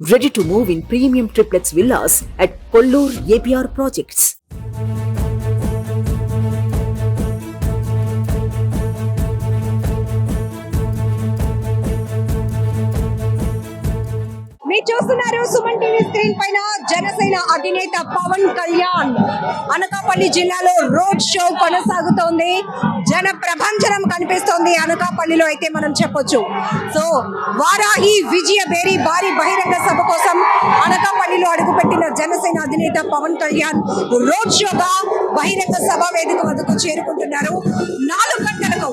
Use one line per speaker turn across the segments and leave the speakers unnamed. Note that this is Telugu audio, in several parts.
Ready to move in premium triplex villas at Kollur APR Projects.
మీరు చూస్తున్నారు సుమన్ టీవీ స్క్రీన్ పైన జనసేన అధినేత పవన్ కళ్యాణ్. అనకాపల్లి జిల్లాలో రోడ్ షో కొనసాగుతోంది. జన ప్రభంజనం కనిపిస్తోంది అనకాపల్లిలో అయితే మనం చెప్పొచ్చు. సో వారాహి విజయ బేరి భారీ బహిరంగ సభ కోసం అనకాపల్లిలో అడుగుపెట్టిన జనసేన అధినేత పవన్ కళ్యాణ్ రోడ్ షోగా బహిరంగ సభ వేదిక వద్దకు చేరుకుంటున్నారు. నాలుగు గంటలకు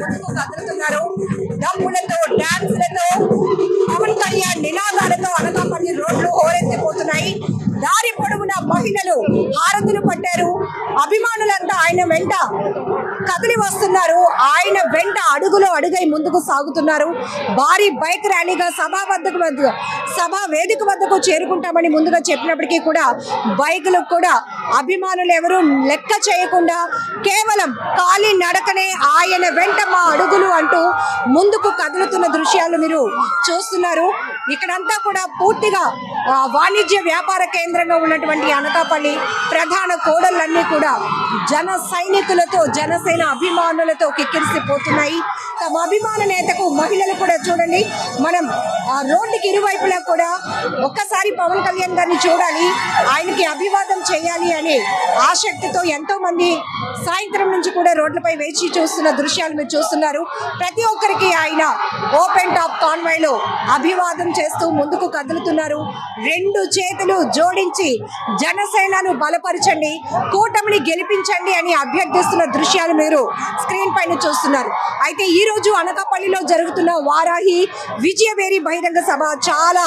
ముందుకు కదులుతున్నారు. డబ్బులతో డాన్సులతో పవన్ కళ్యాణ్ నినాదాలతో అనకాపల్లి రోడ్లు హోరెత్తిపోతున్నాయి. దారి పొడవునా మహిళలు హారతులు పట్టారు. అభిమానులంతా ఆయన వెంట కదిలి వస్తున్నారు. ఆయన వెంట అడుగులో అడుగై ముందుకు సాగుతున్నారు. భారీ బైక్ ర్యాలీగా సభా వద్దకు సభ వేదిక వద్దకు చేరుకుంటామని ముందుగా చెప్పినప్పటికీ కూడా బైకులు కూడా అభిమానులు ఎవరు లెక్క చేయకుండా కేవలం కాలి నడకనే ఆయన వెంట మా అడుగులు అంటూ ముందుకు కదులుతున్న దృశ్యాలు మీరు చూస్తున్నారు. ఇక్కడంతా కూడా పూర్తిగా వాణిజ్య వ్యాపార కేంద్రంగా ఉన్నటువంటి అనకాపల్లి ప్రధాన కోడళ్ళన్నీ కూడా జన సైనికులతో జనసేన అభిమానులతో కిక్కిరిసిపోతున్నాయి. తమ అభిమాన నేతకు మహిళలు కూడా చూడండి మనం రోడ్డుకి ఇరువైపులా కూడా ఒక్కసారి పవన్ కళ్యాణ్ గారిని చూడాలి ఆయనకి అభివాదం చేయాలి అనే ఆసక్తితో ఎంతో మంది సాయంత్రం నుంచి కూడా రోడ్లపై వేచి చూస్తున్న దృశ్యాలు మీరు చూస్తున్నారు. ప్రతి ఒక్కరికి ఆయన ఓపెన్ టాప్ కాన్వాయ్లో అభివాదం చేస్తూ ముందుకు కదులుతున్నారు. రెండు చేతులు జోడించి జనసేనను బలపరచండి కూటమిని గెలిపించండి అని అభ్యర్థిస్తున్న దృశ్యాలు మీరు స్క్రీన్ పైన చూస్తున్నారు. అయితే ఈ రోజు అనకాపల్లిలో జరుగుతున్న వారాహి విజయవేరి బహిరంగ సభ చాలా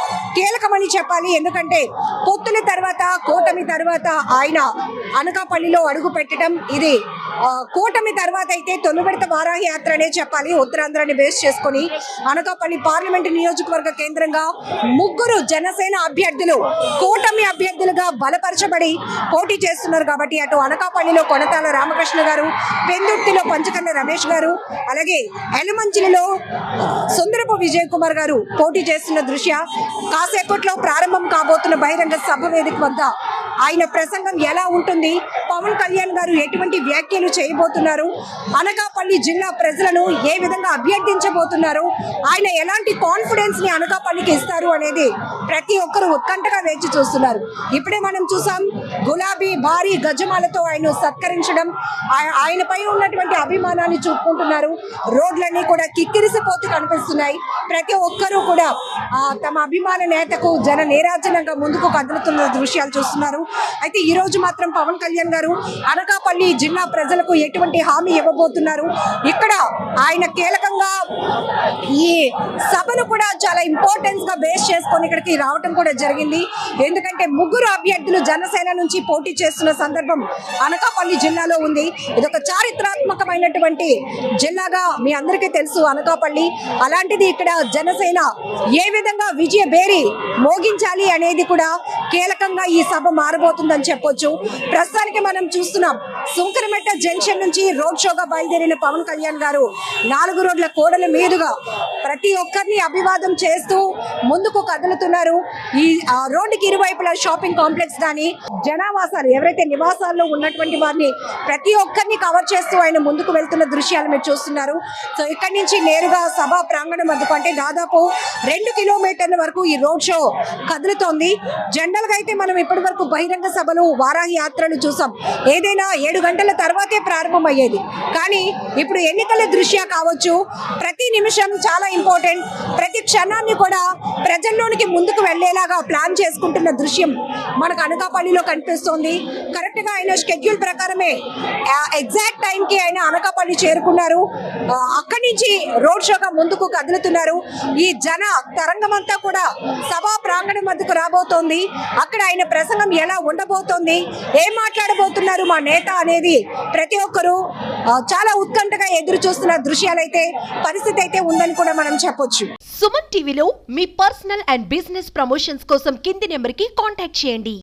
కీలకమని చెప్పాలి. ఎందుకంటే పొత్తుల తర్వాత కూటమి తర్వాత ఆయన అనకాపల్లిలో అడుగు పెట్టడం ఇది. కూటమి తర్వాత అయితే తొలి విడత వారాహయాత్ర అనే చెప్పాలి. ఉత్తరాంధ్రాన్ని బేస్ చేసుకుని అనకాపల్లి పార్లమెంటు నియోజకవర్గ కేంద్రంగా ముగ్గురు జనసేన అభ్యర్థులు కూటమి అభ్యర్థులుగా బలపరచబడి పోటీ చేస్తున్నారు కాబట్టి అటు అనకాపల్లిలో కొనతాల రామకృష్ణ గారు పెందుర్తిలో పంచకర్ల రమేష్ గారు అలాగే ఎలమంచిలిలో సుందరపు విజయ్ కుమార్ గారు పోటీ చేస్తున్న దృశ్య కాసేపట్లో ప్రారంభం కాబోతున్న బహిరంగ సభ వేదిక వద్ద ఆయన ప్రసంగం ఎలా ఉంటుంది? పవన్ కళ్యాణ్ గారు ఎటువంటి వ్యాఖ్యలు చేయబోతున్నారు? అనకాపల్లి జిల్లా ప్రజలను ఏ విధంగా అభ్యర్థించబోతున్నారు? ఆయన ఎలాంటి కాన్ఫిడెన్స్ని అనకాపల్లికి ఇస్తారు అనేది ప్రతి ఒక్కరు ఉత్కంఠగా వేచి చూస్తున్నారు. ఇప్పుడే మనం చూసాం గులాబీ భారీ గజమాలతో ఆయన సత్కరించడం ఆయ- ఆయనపై ఉన్నటువంటి అభిమానాన్ని చూపుకుంటున్నారు. రోడ్లన్నీ కూడా కిక్కిరిసిపోతూ కనిపిస్తున్నాయి. ప్రతి ఒక్కరూ కూడా తమ అభిమాన నేతకు జన నీరాజనంగా ముందుకు కదులుతున్న దృశ్యాలు చూస్తున్నారు. అయితే ఈ రోజు మాత్రం పవన్ కళ్యాణ్ గారు అనకాపల్లి జిల్లా ప్రజలకు ఎటువంటి హామీ ఇవ్వబోతున్నారు? ఇక్కడ ఆయన కీలకంగా ఈ సభను కూడా చాలా ఇంపార్టెన్స్గా బేస్ చేసుకొని ఇక్కడికి రావటం కూడా జరిగింది. ఎందుకంటే ముగ్గురు అభ్యర్థులు జనసేన నుంచి పోటీ చేస్తున్న సందర్భం అనకాపల్లి జిల్లాలో ఉంది. ఇది ఒక చారిత్రాత్మకమైనటువంటి జిల్లాగా మీ అందరికీ తెలుసు అనకాపల్లి. అలాంటిది ఇక్కడ జనసేన ఏ విధంగా విజయ బేరి మోగించాలి అనేది కూడా కీలకంగా ఈ సభ మారబోతుందని చెప్పొచ్చు. ప్రస్తుతానికి మనం చూస్తున్నాం సుంకరమెట్ట జంక్షన్ నుంచి రోడ్ షోగా బయలుదేరిన పవన్ కళ్యాణ్ గారు నాలుగు రోడ్ల కోడల మీదుగా ప్రతి ఒక్కరిని అభివాదం చేస్తూ ముందుకు కదులుతున్నారు. ఈ రోడ్డుకి ఇరువైపులా షాపింగ్ కాంప్లెక్స్ కానీ జనావాసాలు ఎవరైతే నివాసాల్లో ఉన్నటువంటి వారిని ప్రతి ఒక్కరిని కవర్ చేస్తూ ఆయన ముందుకు వెళ్తున్న దృశ్యాలు మీరు చూస్తున్నారు. సో ఇక్కడి నుంచి నేరుగా సభా ప్రాంగణం వద్దకు అంటే దాదాపు రెండు కిలోమీటర్ల వరకు ఈ రోడ్ షో కదులుతోంది. జనరల్గా అయితే మనం ఇప్పటి వరకు బహిరంగ సభలు వారాహి యాత్రలు చూసాం. ఏదైనా ఏడు గంటల తర్వాతే ప్రారంభమయ్యేది. కానీ ఇప్పుడు ఎన్నికల దృష్ట్యా కావచ్చు ప్రతి నిమిషం చాలా ఇంపార్టెంట్. ప్రతి క్షణాన్ని కూడా ప్రజల్లోనికి ముందుకు వెళ్ళేలాగా ప్లాన్ చేసుకుంటున్న దృశ్యం మనకు అనకాపల్లిలో కనిపిస్తోంది. కరెక్ట్గా ఆయన షెడ్యూల్ ప్రకారమే ఎగ్జాక్ట్ టైం కి ఆయన అనకాపల్లి చేరుకున్నారు. అక్కడి నుంచి రోడ్ షోగా ముందుకు కదులుతున్నారు. ఈ జన తరంగం అంతా కూడా సభా ప్రాంగణం వద్దకు రాబోతోంది. అక్కడ ఆయన ప్రసంగం ఎలా ఉండబోతోంది? ఏం మాట్లాడబోతున్నారు మా నేత అనేది ప్రతి ఒక్కరూ చాలా ఉత్కంఠగా ఎదురు చూస్తున్న దృశ్యాలైతే పరిస్థితి అయితే ఉందని కూడా మనం చెప్పొచ్చు.
సుమన్ టీవీలో మీ పర్సనల్ అండ్ బిజినెస్ ప్రమోషన్స్ కోసం కింది నెంబర్కి కాంటాక్ట్ చేయండి.